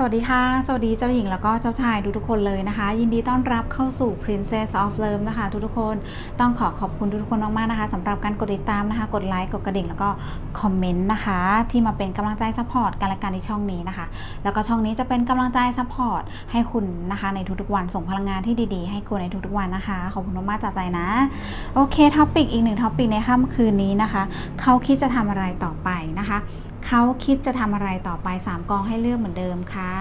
สวัสดีค่ะ สวัสดีเจ้าหญิงแล้วก็เจ้าชายทุกๆคนเลยนะคะ ยินดีต้อนรับเข้าสู่ Princess of Love นะคะ ทุกๆคนต้องขอขอบคุณทุกๆคนมากๆนะคะสำหรับการกดติดตามนะคะ กดไลค์กดกระดิ่งแล้วก็คอมเมนต์นะคะ ที่มาเป็นกำลังใจซัพพอร์ตกันและกันในช่องนี้นะคะ แล้วก็ช่องนี้จะเป็นกำลังใจซัพพอร์ตให้คุณนะคะในทุกๆวันส่งพลังงานที่ดีๆ ให้คุณในทุกๆวันนะคะขอบคุณมากๆจากใจนะโอเคท็อปิกอีกหนึ่งท็อปิกในค่ำคืนนี้นะคะเขาคิดจะทำอะไรต่อไปนะคะ เขาคิดจะทำอะไรต่อไป 3 กองให้เลือกเหมือนเดิมค่ะ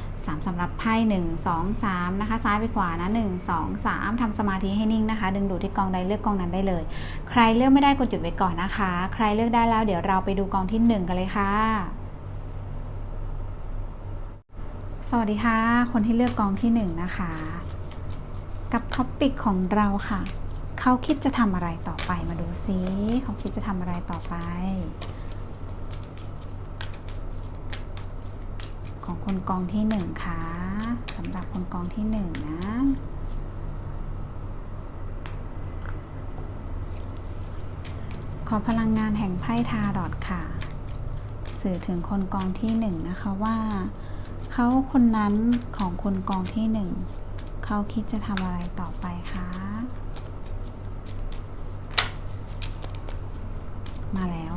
3สำหรับไพ่1 2 3 นะคะ ซ้ายไปขวานะ 1 2 3ทำสมาธิให้นิ่งนะคะ ดึงดูดที่กองใดเลือกกองนั้นได้เลย ใครเลือกไม่ได้กดหยุดไว้ก่อนนะคะ ใครเลือกได้แล้วเดี๋ยวเราไปดูกองที่ 1 กันเลยค่ะสวัสดีค่ะ คนที่เลือกกองที่1นะคะ กับท็อปปิกของเราค่ะ เขาคิดจะทำอะไรต่อไปมาดูซิเขาคิดจะทำอะไรต่อไป ของ คนกองที่หนึ่งค่ะสำหรับคนกองที่หนึ่งนะ ขอพลังงานแห่งไพ่ทาดอดค่ะ สื่อถึงคนกองที่หนึ่งนะคะว่า เขาคนนั้นของคนกองที่หนึ่ง เขาคิดจะทำอะไรต่อไปคะ มาแล้ว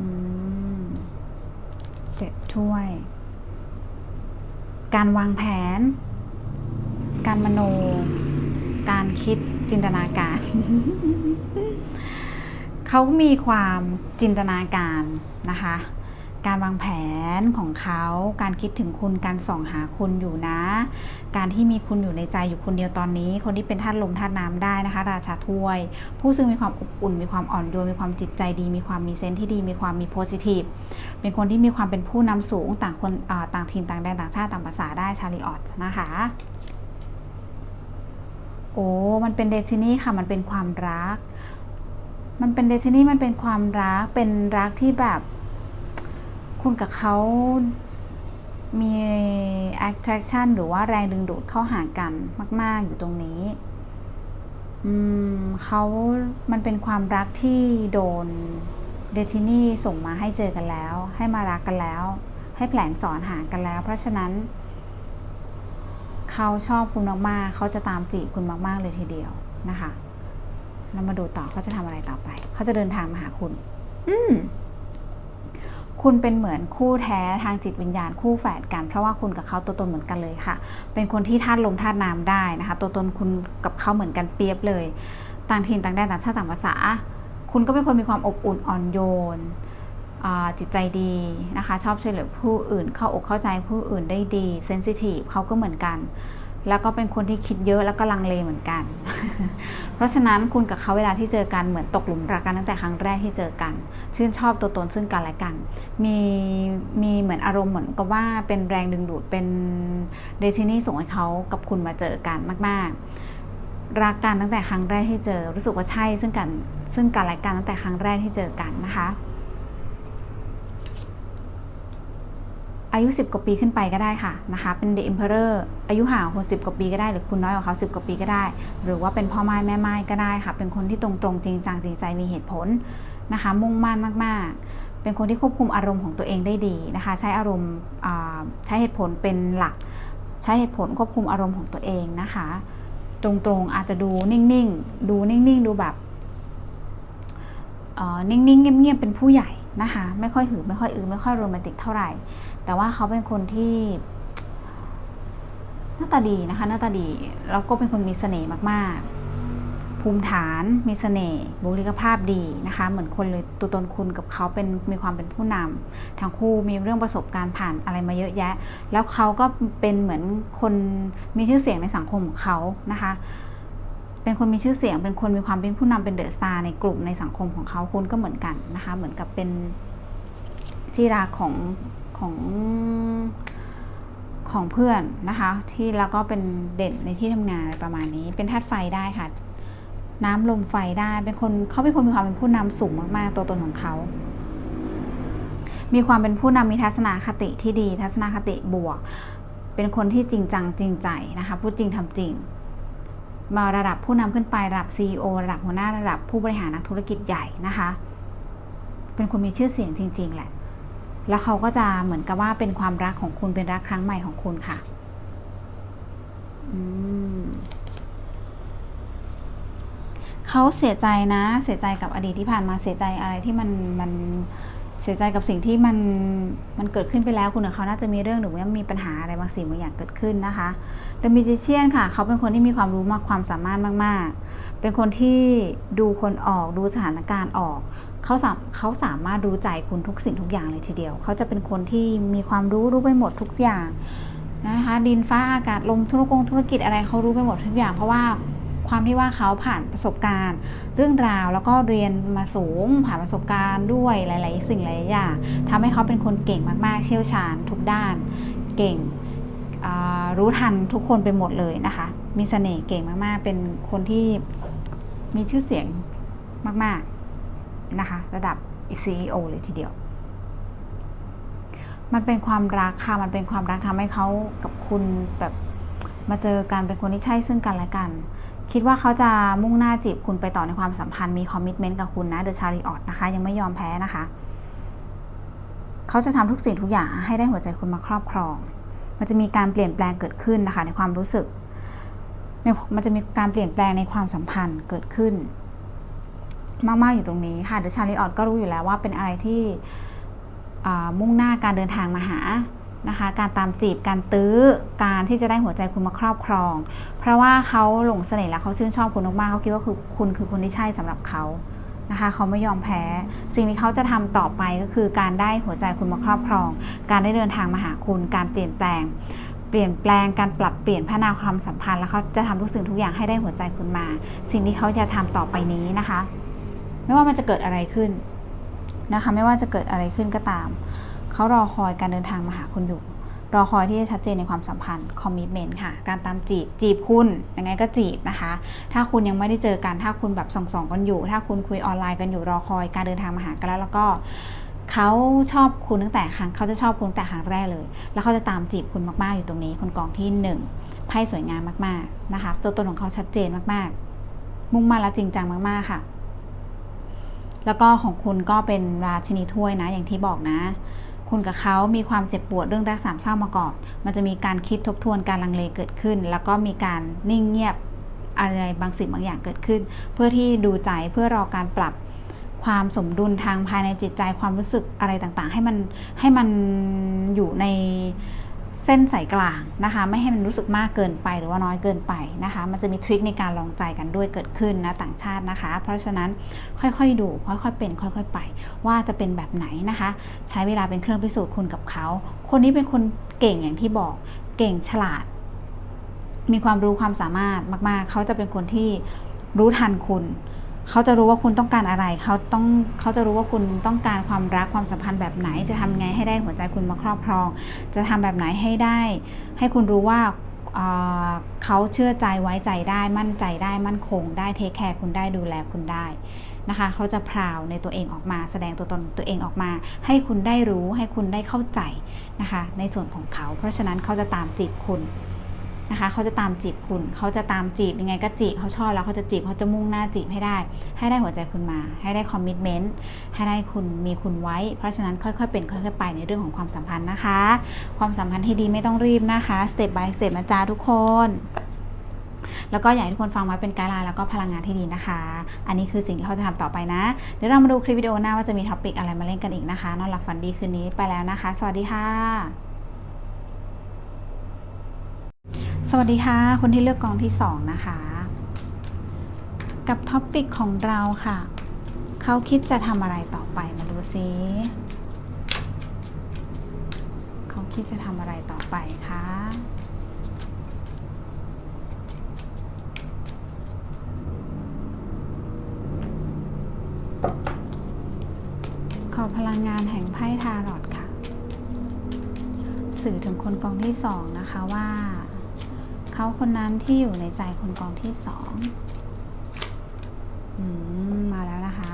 อืมเจ็ดถ้วย การวางแผน การมโน การคิดจินตนาการ เขามีความจินตนาการนะคะ การวางแผนของเขา การคิดถึงคุณ การส่องหาคุณอยู่นะ การที่มีคุณอยู่ในใจอยู่คนเดียวตอนนี้ คนที่เป็นธาตุลมธาตุน้ำได้นะคะ ราชาถ้วย ผู้ซึ่งมีความอบอุ่น มีความอ่อนโยน มีความจิตใจดี มีความมีเซนส์ที่ดี มีความมีโพสิทีฟ เป็นคนที่มีความเป็นผู้นำสูง ต่างคนต่างถิ่นต่างแดนต่างชาติต่างภาษาได้ชาลีออตนะคะ โอ้ มันเป็นเดชินี่ค่ะ มันเป็นความรัก มันเป็นเดชินี่ มันเป็นความรัก เป็นรักที่แบบ คุณกับเขามี attraction หรือว่าแรงดึงดูดเข้าหากันมาก ๆ อยู่ตรงนี้ อืมเขามันเป็นความรักที่โดนเดทินี่ส่งมาให้เจอกันแล้ว ให้มารักกันแล้ว ให้แผลงสอนหากันแล้ว เพราะฉะนั้น เขาชอบคุณมาก ๆ เขาจะตามจีบคุณมาก ๆ เลยทีเดียวนะคะ เรามาดูต่อเขาจะทำอะไรต่อไป เขาจะเดินทางมาหาคุณ อืม คุณเป็นเหมือนคู่แท้ทางจิตวิญญาณคู่แฝดกัน เพราะว่าคุณกับเขาตัวตนเหมือนกันเลยค่ะ เป็นคนที่ธาตุลมธาตุน้ำได้นะคะ ตัวตนคุณกับเขาเหมือนกันเปรียบเลย ต่างถิ่นต่างแดนต่างชาติต่างภาษา คุณก็เป็นคนมีความอบอุ่นอ่อนโยนจิตใจดีนะคะ ชอบช่วยเหลือผู้อื่น เข้าอกเข้าใจผู้อื่นได้ดีเซนซิทีฟเขาก็เหมือนกัน แล้วก็เป็นคนที่คิดเยอะแล้วก็ลังเลเหมือนกัน เพราะฉะนั้นคุณกับเขาเวลาที่เจอกันเหมือนตกหลุมรักกันตั้งแต่ครั้งแรกที่เจอกัน ชื่นชอบตัวตนซึ่งกันและกัน มีมีเหมือนอารมณ์เหมือนกับว่าเป็นแรงดึงดูดเป็นเดทินี่ส่งให้เขากับคุณมาเจอกันมาก ๆ รักกันตั้งแต่ครั้งแรกที่เจอ รู้สึกว่าใช่ซึ่งกันซึ่งกันและกันตั้งแต่ครั้งแรกที่เจอกันนะคะ อายุ 10 กว่าปีขึ้นไปก็ได้ค่ะนะคะเป็น The Emperor อายุห่างคน10 กว่าปีก็ได้หรือคุณน้อยกว่าเขา 10 กว่าปีก็ได้ หรือว่าเป็นพ่อไม้แม่ไม้ก็ได้ค่ะ เป็นคนที่ตรงๆ จริงจังจริงใจมีเหตุผลนะคะ มุ่งมั่นมากๆ เป็นคนที่ควบคุมอารมณ์ของตัวเองได้ดีนะคะ ใช้อารมณ์ใช้เหตุผลเป็นหลัก ใช้เหตุผลควบคุมอารมณ์ของตัวเองนะคะ ตรงๆอาจจะดูนิ่งๆ ดูนิ่งๆ ดูแบบนิ่งๆเงียบๆเป็นผู้ใหญ่นะคะ ไม่ค่อยหือไม่ค่อยอือไม่ค่อยโรแมนติกเท่าไหร่ แต่ว่าเขาเป็นคนที่หน้าตาดีนะคะหน้าตาดีแล้วก็เป็นคนมีเสน่ห์มากๆ ภูมิฐานมีเสน่ห์บุคลิกภาพดีนะคะ เหมือนคนเลยตัวตนคุณกับเขาเป็นมีความเป็นผู้นำทั้งคู่มีเรื่องประสบการณ์ผ่านอะไรมาเยอะแยะ แล้วเขาก็เป็นเหมือนคนมีชื่อเสียงในสังคมของเขานะคะ เป็นคนมีชื่อเสียง เป็นคนมีความเป็นผู้นำเป็นเดอะสตาร์ในกลุ่มในสังคมของเขาคุณก็เหมือนกันนะคะ เหมือนกับเป็นที่รักของ ของของเพื่อนนะคะ ที่แล้วก็เป็นเด่นในที่ทำงานอะไรประมาณนี้ เป็นธาตุไฟได้ค่ะ น้ำลมไฟได้เป็นคนเขาเป็นคนมีความเป็นผู้นำสูงมากๆ ตัวตนของเขา มีความเป็นผู้นำมีทัศนคติที่ดี ทัศนคติบวก เป็นคนที่จริงจังจริงใจนะคะพูดจริงทำจริง มาระดับผู้นำขึ้นไประดับ CEO ระดับหัวหน้าระดับผู้บริหารนักธุรกิจใหญ่นะคะ เป็นคนมีชื่อเสียงจริง ๆ แหละ แล้วเขาก็จะเหมือนกับว่าเป็นความรักของคุณเป็นรักครั้งใหม่ของคุณค่ะเขาเสียใจนะ เสียใจกับอดีตที่ผ่านมาเสียใจอะไรที่มันมันเสียใจกับสิ่งที่มันมันเกิดขึ้นไปแล้วคุณกับเขาน่าจะมีเรื่องหรือว่ามีปัญหาอะไรบางสิ่งบางอย่างเกิดขึ้นนะคะ The Magician ค่ะ เขาเป็นคนที่มีความรู้มากความสามารถมาก ๆ เป็นคนที่ดูคนออกดูสถานการณ์ออก เขาสามเขาสามารถรู้ใจคุณทุกสิ่งทุกอย่างเลยทีเดียว เขาจะเป็นคนที่มีความรู้รู้ไปหมดทุกอย่างนะคะดินฟ้าอากาศลมธุรกงธุรกิจอะไรเขารู้ไปหมดทุกอย่าง เพราะว่าความที่ว่าเขาผ่านประสบการณ์ เรื่องราวแล้วก็เรียนมาสูงผ่านประสบการณ์ด้วยหลาย ๆ สิ่งหลายอย่างทำให้เขาเป็นคนเก่งมากๆ เชี่ยวชาญทุกด้านเก่งรู้ทันทุกคนไปหมดเลยนะคะ มีเสน่ห์เก่งมากๆ เป็นคนที่มีชื่อเสียงมากๆ นะคะ ระดับ CEO เลยทีเดียว มันเป็นความรักค่ะ มันเป็นความรักทำให้เขากับคุณแบบมาเจอกันเป็นคนที่ใช่ซึ่งกันและกัน คิดว่าเขาจะมุ่งหน้าจีบคุณไปต่อในความสัมพันธ์มีคอมมิชเมนต์กับคุณนะเดอะชาริออตนะคะ ยังไม่ยอมแพ้นะคะ เขาจะทำทุกสิ่งทุกอย่างให้ได้หัวใจคุณมาครอบครอง มันจะมีการเปลี่ยนแปลงเกิดขึ้นนะคะ ในความรู้สึกมันจะมีการเปลี่ยนแปลงในความสัมพันธ์เกิดขึ้น มาก ๆ อยู่ตรงนี้ค่ะเดอะชาลีออตก็รู้อยู่แล้วว่าเป็นอะไรที่มุ่งหน้าการเดินทางมาหานะคะการตามจีบการตื้อการที่จะได้หัวใจคุณมาครอบครอง เพราะว่าเขาหลงเสน่ห์และเขาชื่นชอบคุณมากๆเขาคิดว่าคือคุณคือคนที่ใช่สำหรับเขานะคะเขาไม่ยอมแพ้ สิ่งที่เขาจะทำต่อไปก็คือการได้หัวใจคุณมาครอบครอง การได้เดินทางมาหาคุณ การเปลี่ยนแปลง เปลี่ยนแปลงการปรับเปลี่ยนพัฒนาความสัมพันธ์แล้วเขาจะทำทุกสิ่งทุกอย่างให้ได้หัวใจคุณมา สิ่งที่เขาจะทำต่อไปนี้นะคะ ไม่ว่ามันจะเกิดอะไรขึ้นนะคะไม่ว่าจะเกิดอะไรขึ้นก็ตาม เขารอคอยการเดินทางมาหาคุณอยู่ รอคอยที่จะชัดเจนในความสัมพันธ์คอมมิชเมนต์ค่ะ การตามจีบจีบคุณยังไงก็จีบนะคะ ถ้าคุณยังไม่ได้เจอกันถ้าคุณแบบส่องๆกันอยู่ ถ้าคุณคุยออนไลน์กันอยู่รอคอยการเดินทางมาหากันแล้วแล้วก็เขาชอบคุณตั้งแต่ครั้งเขาจะชอบคุณตั้งแต่ครั้งแรกเลย แล้วเขาจะตามจีบคุณมากๆอยู่ตรงนี้คนกองที่หนึ่งไพ่สวยงามมากๆนะคะ ตัวตนของเขาชัดเจนมากๆ มุ่งมั่นและจริงจังมากๆค่ะ แล้วก็ของคุณก็เป็นราชินีถ้วยนะอย่างที่บอกนะ คุณกับเขามีความเจ็บปวดเรื่องรักสามเศร้ามาก่อน มันจะมีการคิดทบทวนการลังเลเกิดขึ้น แล้วก็มีการนิ่งเงียบอะไรบางสิ่งบางอย่างเกิดขึ้น เพื่อที่ดูใจเพื่อรอการปรับความสมดุลทางภายในจิตใจความรู้สึกอะไรต่างๆ ให้มันให้มันอยู่ใน เส้นสายกลางนะคะ ไม่ให้มันรู้สึกมากเกินไปหรือว่าน้อยเกินไปนะคะ มันจะมีทริคในการลองใจกันด้วยเกิดขึ้นนะต่างชาตินะคะ เพราะฉะนั้นค่อยๆดูค่อยๆเป็นค่อยๆไป ว่าจะเป็นแบบไหนนะคะ ใช้เวลาเป็นเครื่องพิสูจน์คุณกับเขา คนนี้เป็นคนเก่งอย่างที่บอกเก่งฉลาด มีความรู้ความสามารถมากๆ เขาจะเป็นคนที่รู้ทันคุณ เขาจะรู้ว่าคุณต้องการอะไร เขาต้องเขาจะรู้ว่าคุณต้องการความรักความสัมพันธ์แบบไหน จะทำไงให้ได้หัวใจคุณมาครอบครอง จะทำแบบไหนให้ได้ ให้คุณรู้ว่าเอ่อเขาเชื่อใจไว้ใจได้ มั่นใจได้มั่นคง ได้เทคแคร์คุณได้ดูแลคุณได้นะคะเขาจะพราวในตัวเองออกมา แสดงตัวตนตัวเองออกมา ให้คุณได้รู้ให้คุณได้เข้าใจนะคะ ในส่วนของเขา เพราะฉะนั้นเขาจะตามจีบคุณ นะคะเขาจะตามจีบคุณเขาจะตามจีบยังไงก็จีบเขาชอบแล้วเขาจะจีบเขาจะมุ่งหน้าจีบให้ได้ ให้ได้หัวใจคุณมา ให้ได้คอมมิชเมนต์ให้ได้คุณมีคุณไว้ เพราะฉะนั้นค่อยๆเป็นค่อยๆไปในเรื่องของความสัมพันธ์นะคะ ความสัมพันธ์ที่ดีไม่ต้องรีบนะคะสเต็ป by สเต็ปนะจ๊ะทุกคนแล้วก็อยากให้ทุกคนฟังไว้เป็นไกด์ไลน์แล้วก็พลังงานที่ดีนะคะ อันนี้คือสิ่งที่เขาจะทำต่อไปนะ เดี๋ยวเรามาดูคลิปวิดีโอหน้าว่าจะมีท็อปิกอะไรมาเล่นกันอีกนะคะ นอนหลับฝันดีคืนนี้ไปแล้วนะคะ สวัสดีค่ะ สวัสดีค่ะ คนที่เลือกกองที่ 2 นะคะ กับท็อปิกของเราค่ะ เขาคิดจะทำอะไรต่อไปมาดูซิเขาคิดจะทำอะไรต่อไปคะขอพลังงานแห่งไพ่ทารอตค่ะ สื่อถึงคนกองที่สองนะคะว่า เขาคนนั้นที่อยู่ในใจคนกองที่สองอมมาแล้วนะคะ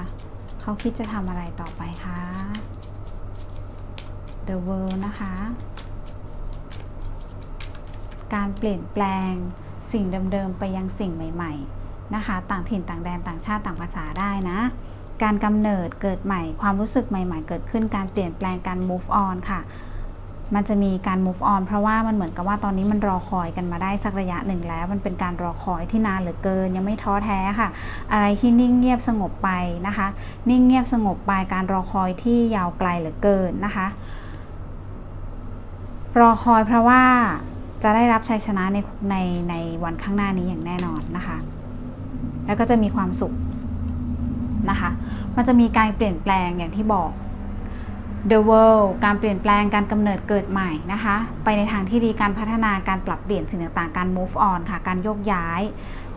เขาคิดจะทำอะไรต่อไปคะ The World นะคะ การเปลี่ยนแปลงสิ่งเดิมๆ ไปยังสิ่งใหม่ ๆ นะคะ ต่างถิ่นต่างแดนต่างชาติต่างภาษาได้นะ การกำเนิดเกิดใหม่ ความรู้สึกใหม่ ๆ เกิดขึ้นการเปลี่ยนแปลงการ move on ค่ะ มันจะมีการ move on เพราะว่ามันเหมือนกับว่าตอนนี้มันรอคอยกันมาได้สักระยะหนึ่งแล้ว มันเป็นการรอคอยที่นานเหลือเกิน ยังไม่ท้อแท้ค่ะ อะไรที่นิ่งเงียบสงบไปนะคะ นิ่งเงียบสงบไปการรอคอยที่ยาวไกลเหลือเกินนะคะ รอคอยเพราะว่าจะได้รับชัยชนะในในในวันข้างหน้านี้อย่างแน่นอนนะคะ แล้วก็จะมีความสุขนะคะ มันจะมีการเปลี่ยนแปลงอย่างที่บอก The World การเปลี่ยนแปลงการกำเนิดเกิดใหม่นะคะ ไปในทางที่ดีการพัฒนาการปรับเปลี่ยนสิ่งต่างๆ การ move on ค่ะ การโยกย้าย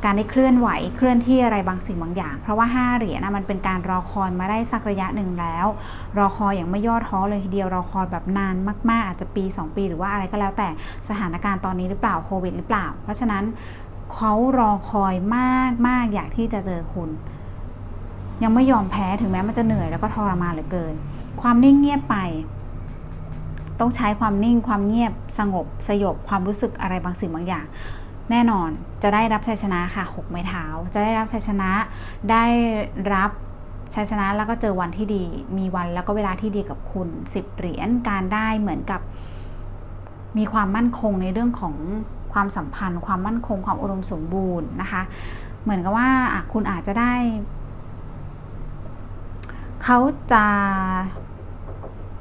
การได้เคลื่อนไหวเคลื่อนที่อะไรบางสิ่งบางอย่าง เพราะว่า 5 เหรียญนะมันเป็นการรอคอยมาได้สักระยะหนึ่งแล้ว รอคอยอย่างไม่ย่อท้อเลยทีเดียวรอคอยแบบนานมากๆ อาจจะปี 2 ปี หรือว่าอะไรก็แล้วแต่สถานการณ์ตอนนี้หรือเปล่าโควิดหรือเปล่า เพราะฉะนั้นเขารอคอยมากมากอยากที่จะเจอคุณ ยังไม่ยอมแพ้ถึงแม้มันจะเหนื่อยแล้วก็ทรมานเหลือเกิน ความนิ่งเงียบไป ต้องใช้ความนิ่งความเงียบสงบสยบความรู้สึกอะไรบางสิ่งบางอย่าง แน่นอนจะได้รับชัยชนะค่ะหกไม้เท้า จะได้รับชัยชนะได้รับชัยชนะแล้วก็เจอวันที่ดี มีวันแล้วก็เวลาที่ดีกับคุณสิบเหรียญการได้เหมือนกับ มีความมั่นคงในเรื่องของความสัมพันธ์ ความมั่นคงความอุดมสมบูรณ์นะคะ เหมือนกับว่าคุณอาจจะได้ เขาจะ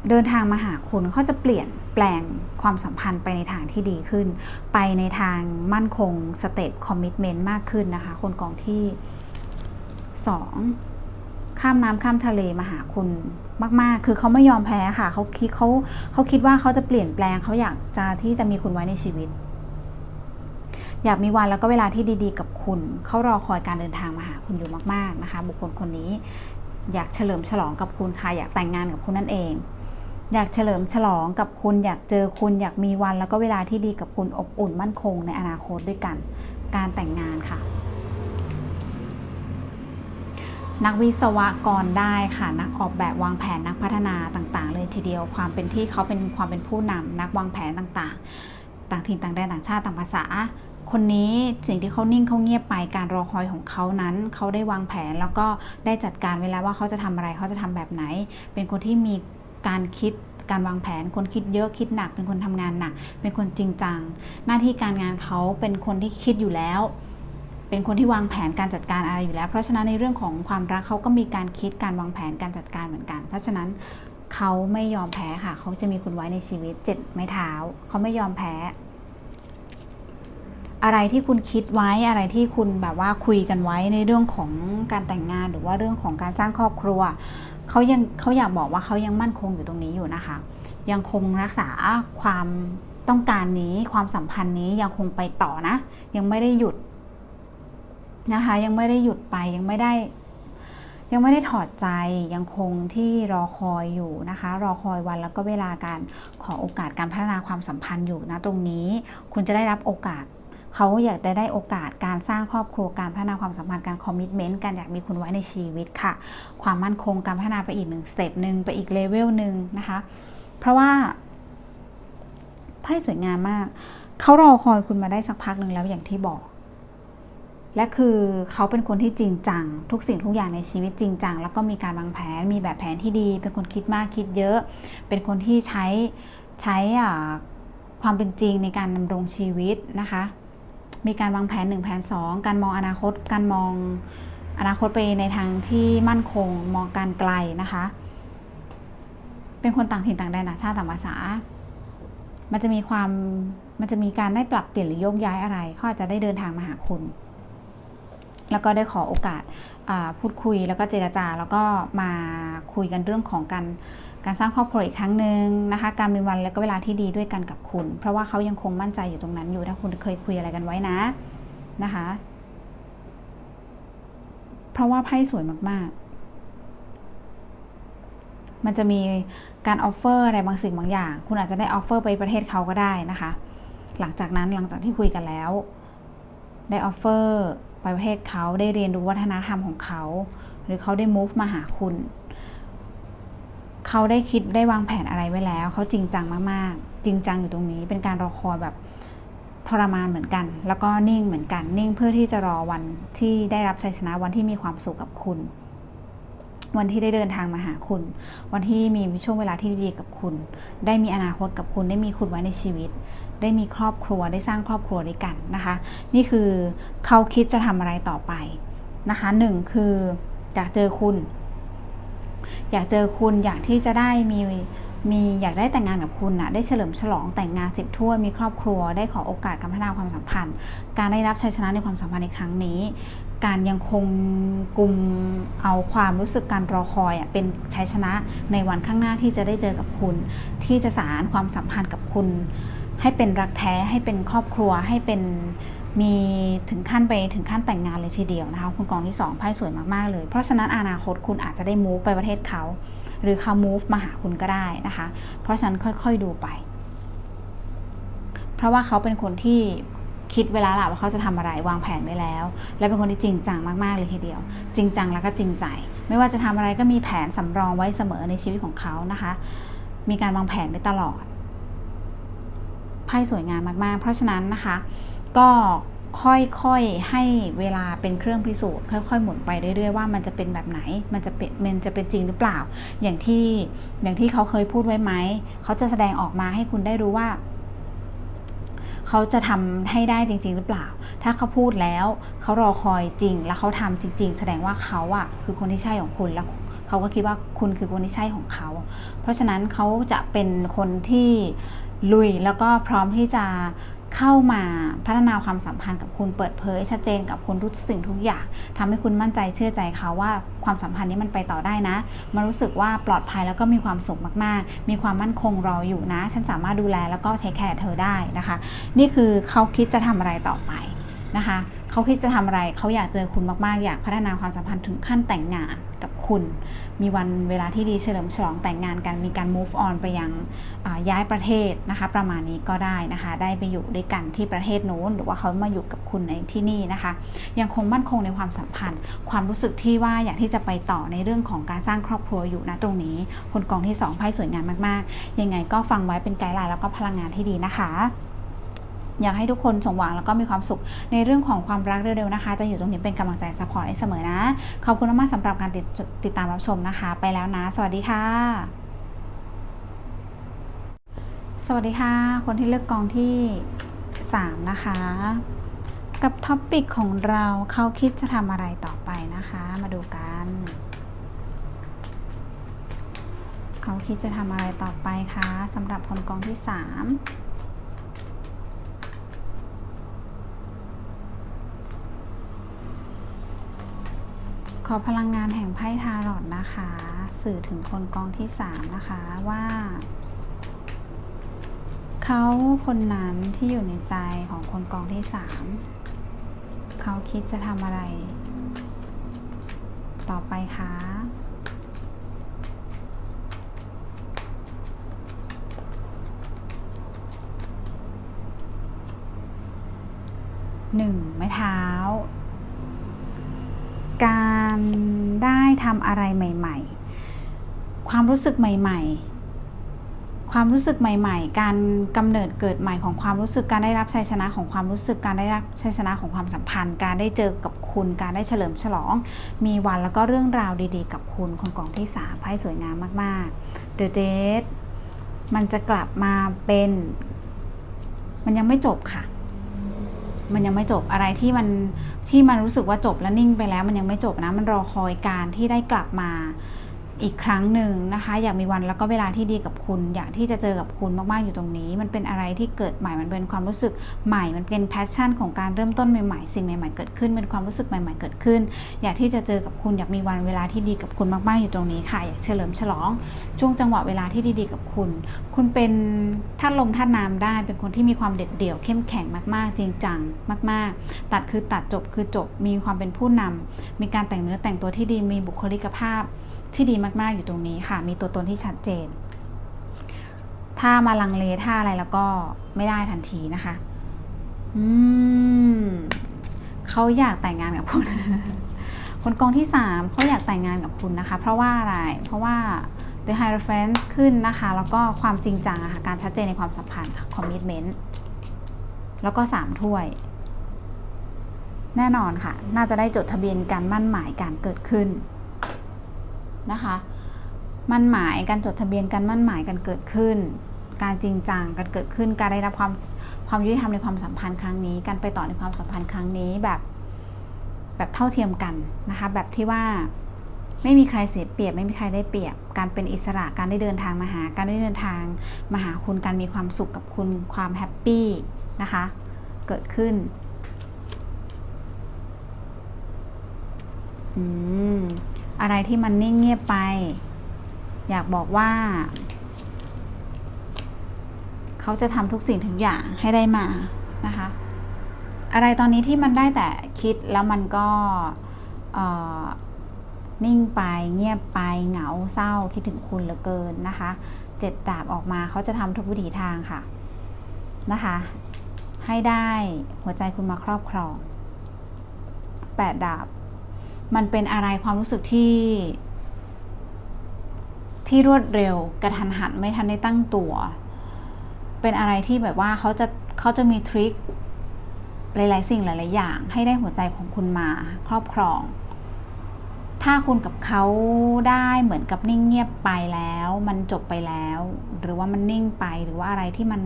เดินทางมาหาคุณเขาจะเปลี่ยนแปลงความสัมพันธ์ไปในทางที่ดีขึ้น ไปในทางมั่นคงสเต็ปคอมมิชเมนต์มากขึ้นนะคะ คนกองที่ 2 ข้ามน้ำข้ามทะเลมาหาคุณมาก ๆ คือเขาไม่ยอมแพ้ค่ะเขาคิดเขาเขาคิดว่าเขาจะเปลี่ยนแปลงเขาอยากจะที่จะมีคุณไว้ในชีวิต อยากมีวันแล้วก็เวลาที่ดี ๆ กับคุณเขารอคอยการเดินทางมาหาคุณอยู่มาก ๆ นะคะ บุคคลคนนี้อยากเฉลิมฉลองกับคุณค่ะอยากแต่งงานกับคุณนั่นเอง อยากเฉลิมฉลองกับคุณอยากเจอคุณอยากมีวัน แล้วก็เวลาที่ดีกับคุณอบอุ่นมั่นคงในอนาคตด้วยกัน การแต่งงานค่ะ นักวิศวกรได้ค่ะ นักออกแบบวางแผนนักพัฒนาต่างๆ เลยทีเดียวความเป็นที่เขาเป็นความเป็นผู้นำนักวางแผนต่างๆ ต่างถิ่นต่างแดนต่างชาติต่างภาษา คนนี้สิ่งที่เขานิ่งเขาเงียบไปการรอคอยของเขานั้น เขาได้วางแผนแล้วก็ได้จัดการไว้แล้วว่าเขาจะทำอะไรเขาจะทำแบบไหน เป็นคนที่มี การคิดการวางแผน คนคิดเยอะคิดหนัก เป็นคนทำงานหนัก เป็นคนจริงจัง หน้าที่การงานเขาเป็นคนที่คิดอยู่แล้ว เป็นคนที่วางแผนการจัดการอะไรอยู่แล้ว เพราะฉะนั้นในเรื่องของความรักเขาก็มีการคิดการวางแผนการจัดการเหมือนกัน เพราะฉะนั้นเขาไม่ยอมแพ้ค่ะ เขาจะมีคุณไว้ในชีวิตเจ็ดไม้เท้า เขาไม่ยอมแพ้ อะไรที่คุณคิดไว้อะไรที่คุณแบบว่าคุยกันไว้ในเรื่องของการแต่งงานหรือว่าเรื่องของการสร้างครอบครัว เขายังเขาอยากบอกว่าเขายังมั่นคงอยู่ตรงนี้อยู่นะคะ ยังคงรักษาความต้องการนี้ความสัมพันธ์นี้ยังคงไปต่อนะ ยังไม่ได้หยุดนะคะ ยังไม่ได้หยุดไปยังไม่ได้ ยังไม่ได้ถอดใจยังคงที่รอคอยอยู่นะคะ รอคอยวันแล้วก็เวลาการขอโอกาสการพัฒนาความสัมพันธ์อยู่นะตรงนี้ คุณจะได้รับโอกาส เขาอยากจะได้โอกาสการสร้างครอบครัวการพัฒนาความสัมพันธ์การคอมมิชเมนต์การอยากมีคุณไว้ในชีวิตค่ะ ความมั่นคงการพัฒนาไปอีกหนึ่งสเต็ปหนึ่งไปอีกเลเวลหนึ่งนะคะ เพราะว่าไพ่สวยงามมากเขารอคอยคุณมาได้สักพักหนึ่งแล้วอย่างที่บอก และคือเขาเป็นคนที่จริงจัง ทุกสิ่งทุกอย่างในชีวิตจริงจัง แล้วก็มีการวางแผนมีแบบแผนที่ดี เป็นคนคิดมากคิดเยอะ เป็นคนที่ใช้ใช้ความเป็นจริงในการดำรงชีวิตนะคะ มีการวางแผน1แผน2 การมองอนาคต การมองอนาคตไปในทางที่มั่นคง มองการไกลนะคะ เป็นคนต่างถิ่นต่างแดนต่างชาติต่างภาษา มันจะมีความมันจะมีการได้ปรับเปลี่ยนหรือโยกย้ายอะไรเขาอาจจะได้เดินทางมาหาคุณ แล้วก็ได้ขอโอกาสพูดคุยแล้วก็เจรจา แล้วก็มาคุยกันเรื่องของการ การสร้างครอบครัวอีกครั้งหนึ่งนะคะ การมีวันและก็เวลาที่ดีด้วยกันกับคุณ เพราะว่าเขายังคงมั่นใจอยู่ตรงนั้นอยู่ถ้าคุณเคยคุยอะไรกันไว้นะนะคะ เพราะว่าไพ่สวยมากๆ มันจะมีการออฟเฟอร์อะไรบางสิ่งบางอย่าง คุณอาจจะได้ออฟเฟอร์ไปประเทศเขาก็ได้นะคะ หลังจากนั้นหลังจากที่คุยกันแล้ว ได้ออฟเฟอร์ไปประเทศเขาได้เรียนรู้วัฒนธรรมของเขา หรือเขาได้ move มาหาคุณ เขาได้คิดได้วางแผนอะไรไว้แล้ว เขาจริงจังมากๆ จริงจังอยู่ตรงนี้ เป็นการรอคอยแบบทรมานเหมือนกัน แล้วก็นิ่งเหมือนกัน นิ่งเพื่อที่จะรอวันที่ได้รับชัยชนะวันที่มีความสุขกับคุณ วันที่ได้เดินทางมาหาคุณ วันที่มีช่วงเวลาที่ดีกับคุณ ได้มีอนาคตกับคุณ ได้มีคุณไว้ในชีวิต ได้มีครอบครัว ได้สร้างครอบครัวด้วยกันนะคะ นี่คือเขาคิดจะทำอะไรต่อไปนะคะหนึ่งคืออยากเจอคุณ อยากเจอคุณอยากที่จะได้มีมีอยากได้แต่งงานกับคุณนะได้เฉลิมฉลองแต่งงานสิบทั่วมีครอบครัวได้ขอโอกาสการพัฒนาความสัมพันธ์ การได้รับชัยชนะในความสัมพันธ์ในครั้งนี้ การยังคงกลุ่มเอาความรู้สึกการรอคอยอะเป็นชัยชนะในวันข้างหน้าที่จะได้เจอกับคุณ ที่จะสารความสัมพันธ์กับคุณ ให้เป็นรักแท้ให้เป็นครอบครัวให้เป็น มีถึงขั้นไปถึงขั้นแต่งงานเลยทีเดียวนะคะคุณกองที่สองไพ่สวยมากๆเลย เพราะฉะนั้นอนาคตคุณอาจจะได้ move ไปประเทศเขา หรือเขา move มาหาคุณก็ได้นะคะ เพราะฉะนั้นค่อยๆดูไป เพราะว่าเขาเป็นคนที่คิดเวลาละว่าเขาจะทำอะไรวางแผนไว้แล้ว และเป็นคนที่จริงจังมากๆเลยทีเดียว จริงจังแล้วก็จริงใจ ไม่ว่าจะทำอะไรก็มีแผนสำรองไว้เสมอในชีวิตของเขานะคะ มีการวางแผนไปตลอดไพ่สวยงามมากๆ เพราะฉะนั้นนะคะ ก็ค่อยๆให้เวลาเป็นเครื่องพิสูจน์ค่อย ๆ หมุนไปเรื่อยๆว่ามันจะเป็นแบบไหน มันจะเป็นมันจะเป็นจริงหรือเปล่า อย่างที่อย่างที่เขาเคยพูดไว้ไหมเขาจะแสดงออกมาให้คุณได้รู้ว่าเขาจะทำให้ได้จริง ๆ หรือเปล่า ถ้าเขาพูดแล้วเขารอคอยจริง แล้วเขาทำจริง ๆ แสดงว่าเขาอะคือคนที่ใช่ของคุณแล้วเขาก็คิดว่าคุณคือคนที่ใช่ของเขา เพราะฉะนั้นเขาจะเป็นคนที่ลุยแล้วก็พร้อมที่จะ เข้ามาพัฒนาความสัมพันธ์กับคุณเปิดเผย ชัดเจนกับคุณทุกสิ่งทุกอย่างทำให้คุณมั่นใจเชื่อใจเขาว่าความสัมพันธ์นี้มันไปต่อได้นะมันรู้สึกว่าปลอดภัยแล้วก็มีความสุขมากๆ มีความมั่นคงรออยู่นะ ฉันสามารถดูแลแล้วก็เทคแคร์เธอได้นะคะ นี่คือเขาคิดจะทำอะไรต่อไป นะคะเขาคิดจะทำอะไรเขาอยากเจอคุณมากๆ อยากพัฒนาความสัมพันธ์ถึงขั้นแต่งงานกับคุณ มีวันเวลาที่ดีเฉลิมฉลองแต่งงานกันมีการ move on ไปยังย้ายประเทศนะคะประมาณนี้ก็ได้นะคะได้ไปอยู่ด้วยกันที่ประเทศโน้น หรือว่าเขามาอยู่กับคุณในที่นี่นะคะ ยังคงมั่นคงในความสัมพันธ์ ความรู้สึกที่ว่าอยากที่จะไปต่อในเรื่องของการสร้างครอบครัวอยู่นะตรงนี้ คนกองที่สองไพ่สวยงามมากๆ ยังไงก็ฟังไว้เป็นไกด์ไลน์แล้วก็พลังงานที่ดีนะคะ อยากให้ทุกคนสมหวังแล้วก็มีความสุขในเรื่องของความรักเร็วๆนะคะ จะอยู่ตรงนี้เป็นกำลังใจซัพพอร์ตให้เสมอนะ ขอบคุณมากๆสำหรับการติดติดตามรับชมนะคะ ไปแล้วนะ สวัสดีค่ะ สวัสดีค่ะ คนที่เลือกกองที่ 3 นะคะ กับท็อปปิกของเราเขาคิดจะทำอะไรต่อไปนะคะ มาดูกันเขาคิดจะทำอะไรต่อไปคะสำหรับคนกองที่ 3 ขอพลังงานแห่งไพ่ทารอตนะคะ สื่อถึงคนกองที่ 3 นะคะว่า เขาคนนั้นที่อยู่ในใจของคนกองที่ 3 เขาคิดจะทำอะไร ต่อไปคะหนึ่งไม้เท้า การ ได้ทำอะไรใหม่ ๆ ความรู้สึกใหม่ ๆ ความรู้สึกใหม่ ๆ การกำเนิดเกิดใหม่ของความรู้สึกการได้รับชัยชนะของความรู้สึกการได้รับชัยชนะของความสัมพันธ์ การได้เจอกับคุณ การได้เฉลิมฉลอง มีวันแล้วก็เรื่องราวดี ๆ กับคุณคนกล่องที่สามไพ่สวยงามมากๆ The Date มันจะกลับมาเป็น มันยังไม่จบค่ะ มันยังไม่จบอะไรที่มันที่มันรู้สึกว่าจบแล้วนิ่งไปแล้ว มันยังไม่จบนะ มันรอคอยการที่ได้กลับมา อีกครั้งหนึ่งนะคะ อยากมีวันแล้วก็เวลาที่ดีกับคุณ อยากที่จะเจอกับคุณมากๆอยู่ตรงนี้ มันเป็นอะไรที่เกิดใหม่มันเป็นความรู้สึกใหม่ มันเป็นแพชชั่นของการเริ่มต้นใหม่ๆสิ่งใหม่ๆเกิดขึ้นเป็นความรู้สึกใหม่ๆเกิดขึ้น อยากที่จะเจอกับคุณอยากมีวันเวลาที่ดีกับคุณมากๆอยู่ตรงนี้ค่ะ อยากเฉลิมฉลอง ช่วงจังหวะเวลาที่ดีๆกับคุณ คุณเป็นท่านลมท่านน้ำได้ เป็นคนที่มีความเด็ดเดี่ยวเข้มแข็งมากๆ จริงจังมาก ๆ ตัดคือตัดจบคือจบมีความเป็นผู้นำมีการแต่งเนื้อแต่งตัวที่ดีมีบุคลิกภาพ ที่ดีมากๆอยู่ตรงนี้ค่ะ มีตัวตนที่ชัดเจน ถ้ามาลังเลถ้าอะไรแล้วก็ไม่ได้ทันทีนะคะ อืมเขาอยากแต่งงานกับคุณ คนกองที่สามเขาอยากแต่งงานกับคุณนะคะ เพราะว่าอะไร เพราะว่า The Hierophant ขึ้นนะคะ แล้วก็ความจริงจังอะค่ะ การชัดเจนในความสัมพันธ์ Commitment แล้วก็สามถ้วย แน่นอนค่ะ น่าจะได้จดทะเบียนการมั่นหมายการเกิดขึ้น นะคะ มันหมายการจดทะเบียนการมั่นหมายกันเกิดขึ้น การจริงจังกันเกิดขึ้น การได้รับความความยุติธรรมในความสัมพันธ์ครั้งนี้ การไปต่อในความสัมพันธ์ครั้งนี้แบบแบบเท่าเทียมกันนะคะ แบบที่ว่าไม่มีใครเสียเปรียบ ไม่มีใครได้เปรียบ การเป็นอิสระการได้เดินทางมาหา การได้เดินทางมาหาคุณการมีความสุขกับคุณความแฮปปี้นะคะ เกิดขึ้นอืม อะไรที่มันนิ่งเงียบไป อยากบอกว่า เขาจะทำทุกสิ่งทุกอย่างให้ได้มานะคะ อะไรตอนนี้ที่มันได้แต่คิดแล้วมันก็นิ่งไปเงียบไปเหงาเศร้าคิดถึงคุณเหลือเกินนะคะเจ็ดดาบออกมาเขาจะทำทุกวิถีทางค่ะนะคะ ให้ได้หัวใจคุณมาครอบครองแปดดาบ มันเป็นอะไรความรู้สึกที่ ที่รวดเร็วกระทันหันไม่ทันได้ตั้งตัว เป็นอะไรที่แบบว่าเขาจะเขาจะมีทริคหลาย ๆ สิ่งหลาย ๆ อย่าง ให้ได้หัวใจของคุณมาครอบครอง ถ้าคุณกับเขาได้เหมือนกับนิ่งเงียบไปแล้ว มันจบไปแล้ว หรือว่ามันนิ่งไปหรือว่าอะไรที่มัน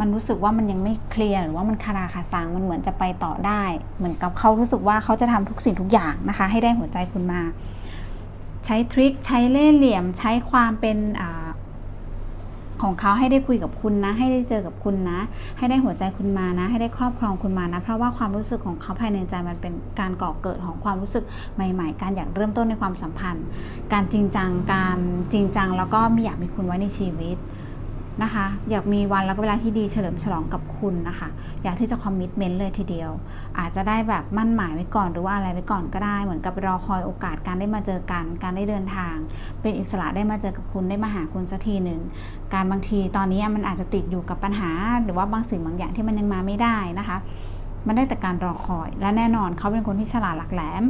มันรู้สึกว่ามันยังไม่เคลียร์หรือว่ามันคาราคาซังมันเหมือนจะไปต่อได้ เหมือนกับเขารู้สึกว่าเขาจะทำทุกสิ่งทุกอย่างนะคะ ให้ได้หัวใจคุณมา ใช้ทริคใช้เล่ห์เหลี่ยมใช้ความเป็นอของเขาให้ได้คุยกับคุณนะ ให้ได้เจอกับคุณนะ ให้ได้หัวใจคุณมานะ ให้ได้ครอบครองคุณมานะ เพราะว่าความรู้สึกของเขาภายในใจมันเป็นการก่อเกิดของความรู้สึกใหม่ ๆ การอยากเริ่มต้นในความสัมพันธ์ การจริงจังการจริงจังแล้วก็มีอยากมีคุณไว้ในชีวิต นะคะ อยากมีวันแล้วก็เวลาที่ดีเฉลิมฉลองกับคุณนะคะ อยากที่จะคอมมิชเมนต์เลยทีเดียว อาจจะได้แบบมั่นหมายไว้ก่อนหรือว่าอะไรไว้ก่อนก็ได้ เหมือนกับรอคอยโอกาสการได้มาเจอกัน การได้เดินทาง เป็นอิสระได้มาเจอกับคุณได้มาหาคุณสักทีหนึ่ง การบางทีตอนนี้มันอาจจะติดอยู่กับปัญหา หรือว่าบางสิ่งบางอย่างที่มันยังมาไม่ได้นะคะ มันได้แต่การรอคอย และแน่นอนเขาเป็นคนที่ฉลาดหลักแหลม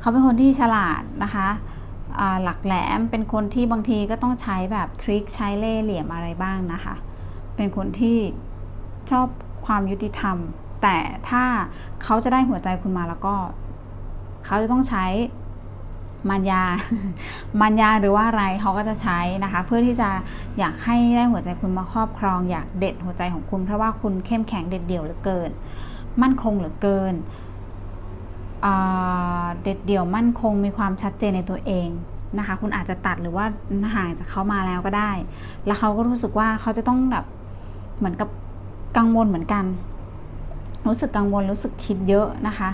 เขาเป็นคนที่ฉลาดนะคะ หลักแหลมเป็นคนที่บางทีก็ต้องใช้แบบทริคใช้เล่ห์เหลี่ยมอะไรบ้างนะคะ เป็นคนที่ชอบความยุติธรรม แต่ถ้าเขาจะได้หัวใจคุณมาแล้วก็ เขาจะต้องใช้มารยามารยาหรือว่าอะไรเขาก็จะใช้นะคะ เพื่อที่จะอยากให้ได้หัวใจคุณมาครอบครอง อยากเด็ดหัวใจของคุณ เพราะว่าคุณเข้มแข็งเด็ดเดี่ยวเหลือเกิน มั่นคงเหลือเกิน เด็ดเดี่ยวมั่นคงมีความชัดเจนในตัวเองนะคะ คุณอาจจะตัดหรือว่าห่างจากเขามาแล้วก็ได้ แล้วเขาก็รู้สึกว่าเขาจะต้องแบบเหมือนกับกังวลเหมือนกัน รู้สึกกังวลรู้สึกคิดเยอะนะคะ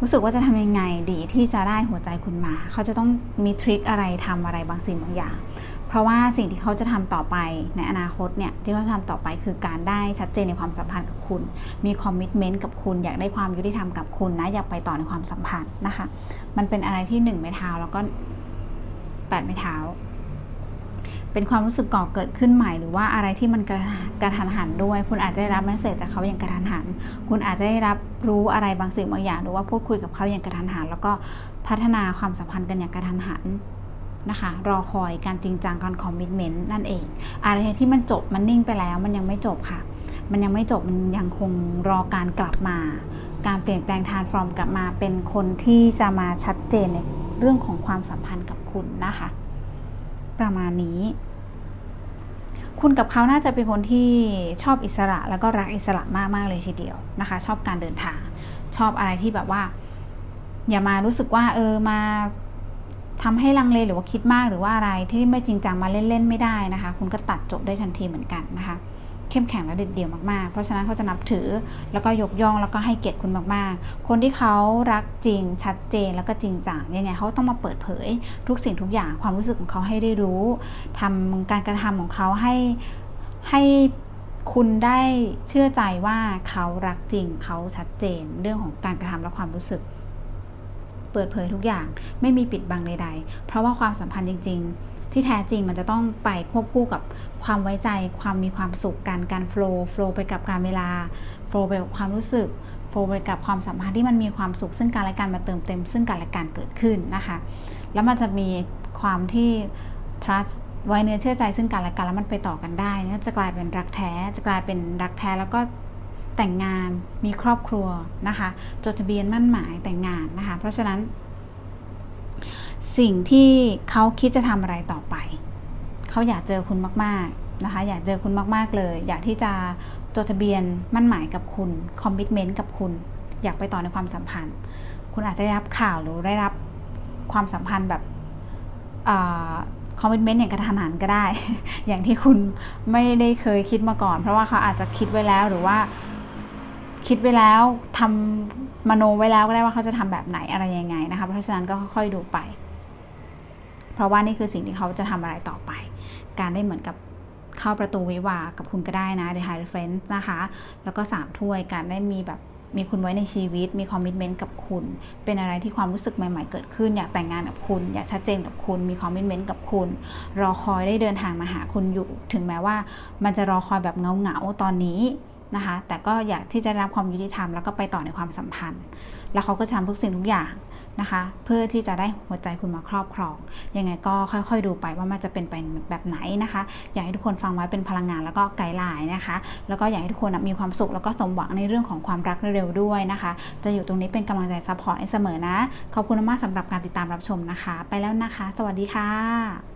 รู้สึกว่าจะทำยังไงดีที่จะได้หัวใจคุณมา เขาจะต้องมีทริคอะไรทำอะไรบางสิ่งบางอย่าง เพราะว่าสิ่งที่เขาจะทำต่อไปในอนาคตเนี่ยที่เขาจะทำต่อไปคือการได้ชัดเจนในความสัมพันธ์กับคุณ มีคอมมิชเมนต์กับคุณ อยากได้ความยุติธรรมกับคุณนะอยากไปต่อในความสัมพันธ์นะคะ มันเป็นอะไรที่หนึ่งไม้เท้าแล้วก็แปดไม้เท้า เป็นความรู้สึกก่อเกิดขึ้นใหม่ หรือว่าอะไรที่มันกระกระทันหันด้วย คุณอาจจะได้รับเมสเซจจากเขาอย่างกระทันหัน คุณอาจจะได้รับรู้อะไรบางสิ่งบางอย่าง หรือว่าพูดคุยกับเขาอย่างกระทันหัน แล้วก็พัฒนาความสัมพันธ์กันอย่างกระทันหัน นะคะ รอคอยการจริงจังการคอมมิชเมนต์นั่นเอง อะไรที่มันจบมันนิ่งไปแล้วมันยังไม่จบค่ะ มันยังไม่จบมันยังคงรอการกลับมา การเปลี่ยนแปลงทานฟอร์มกลับมาเป็นคนที่จะมาชัดเจนในเรื่องของความสัมพันธ์กับคุณนะคะ ประมาณนี้คุณกับเขาน่าจะเป็นคนที่ชอบอิสระแล้วก็รักอิสระมากๆเลยทีเดียวนะคะ ชอบการเดินทาง ชอบอะไรที่แบบว่า อย่ามารู้สึกว่า เออมา ทำให้ลังเลหรือว่าคิดมากหรือว่าอะไรที่ไม่จริงจังมาเล่นๆไม่ได้นะคะ คุณก็ตัดจบได้ทันทีเหมือนกันนะคะ เข้มแข็งและเด็ดเดี่ยวมากๆ เพราะฉะนั้นเขาจะนับถือแล้วก็ยกย่องแล้วก็ให้เกียรติคุณมากๆ คนที่เขารักจริงชัดเจนแล้วก็จริงจังยังไงเขาต้องมาเปิดเผย ทุกสิ่งทุกอย่างความรู้สึกของเขาให้ได้รู้ทำการกระทำของเขาให้ให้คุณได้เชื่อใจว่าเขารักจริงเขาชัดเจน เรื่องของการกระทำและความรู้สึก เปิดเผยทุกอย่าง ไม่มีปิดบังใดๆ เพราะว่าความสัมพันธ์จริง ๆ ที่แท้จริงมันจะต้องไปควบคู่กับความไว้ใจ ความมีความสุขการการโฟล์โฟล์ไปกับการเวลาโฟล์ไปกับความรู้สึกโฟล์ไปกับความสัมพันธ์ที่มันมีความสุขซึ่งกันและกันมาเติมเต็ม ซึ่งกันและกันเกิดขึ้นนะคะ แล้วมันจะมีความที่ trust ไว้เนื้อเชื่อใจซึ่งกันและกันแล้วมันไปต่อกันได้นี่จะกลายเป็นรักแท้จะกลายเป็นรักแท้แล้วก็ แต่งงานมีครอบครัวนะคะจดทะเบียนมั่นหมายแต่งงานนะคะเพราะฉะนั้น สิ่งที่เขาคิดจะทำอะไรต่อไป เขาอยากเจอคุณมากๆนะคะอยากเจอคุณมากๆเลย อยากที่จะจดทะเบียนมั่นหมายกับคุณคอมมิชเมนต์กับคุณ อยากไปต่อในความสัมพันธ์ คุณอาจจะได้รับข่าวหรือได้รับความสัมพันธ์แบบคอมมิชเมนต์อย่างกระทันหันก็ได้ อย่างที่คุณไม่ได้เคยคิดมาก่อน เพราะว่าเขาอาจจะคิดไว้แล้วหรือว่า คิดไว้แล้วทำมโนไว้แล้วก็ได้ว่าเขาจะทำแบบไหนอะไรยังไงนะคะ เพราะฉะนั้นก็ค่อยๆดูไป เพราะว่านี่คือสิ่งที่เขาจะทำอะไรต่อไป การได้เหมือนกับเข้าประตูวิวากับคุณก็ได้นะ The High Friends นะคะ แล้วก็สามถ้วยการได้มีแบบมีคุณไว้ในชีวิต มีคอมมิชเมนต์กับคุณ เป็นอะไรที่ความรู้สึกใหม่ ๆ เกิดขึ้น อยากแต่งงานกับคุณ อยากชัดเจนกับคุณ มีคอมมิชเมนต์กับคุณ รอคอยได้เดินทางมาหาคุณอยู่ ถึงแม้ว่ามันจะรอคอยแบบเงาๆตอนนี้ นะคะ แต่ก็อยากที่จะได้รับความยุติธรรมแล้วก็ไปต่อในความสัมพันธ์ แล้วเขาก็ทำทุกสิ่งทุกอย่างนะคะ เพื่อที่จะได้หัวใจคุณมาครอบครอง ยังไงก็ค่อยๆดูไปว่ามันจะเป็นไปแบบไหนนะคะ อยากให้ทุกคนฟังไว้เป็นพลังงานแล้วก็ไกด์ไลน์นะคะ แล้วก็อยากให้ทุกคนมีความสุขแล้วก็สมหวังในเรื่องของความรักเร็วๆด้วยนะคะ จะอยู่ตรงนี้เป็นกำลังใจซัพพอร์ตให้เสมอนะ ขอบคุณมากสำหรับการติดตามรับชมนะคะ ไปแล้วนะคะ สวัสดีค่ะ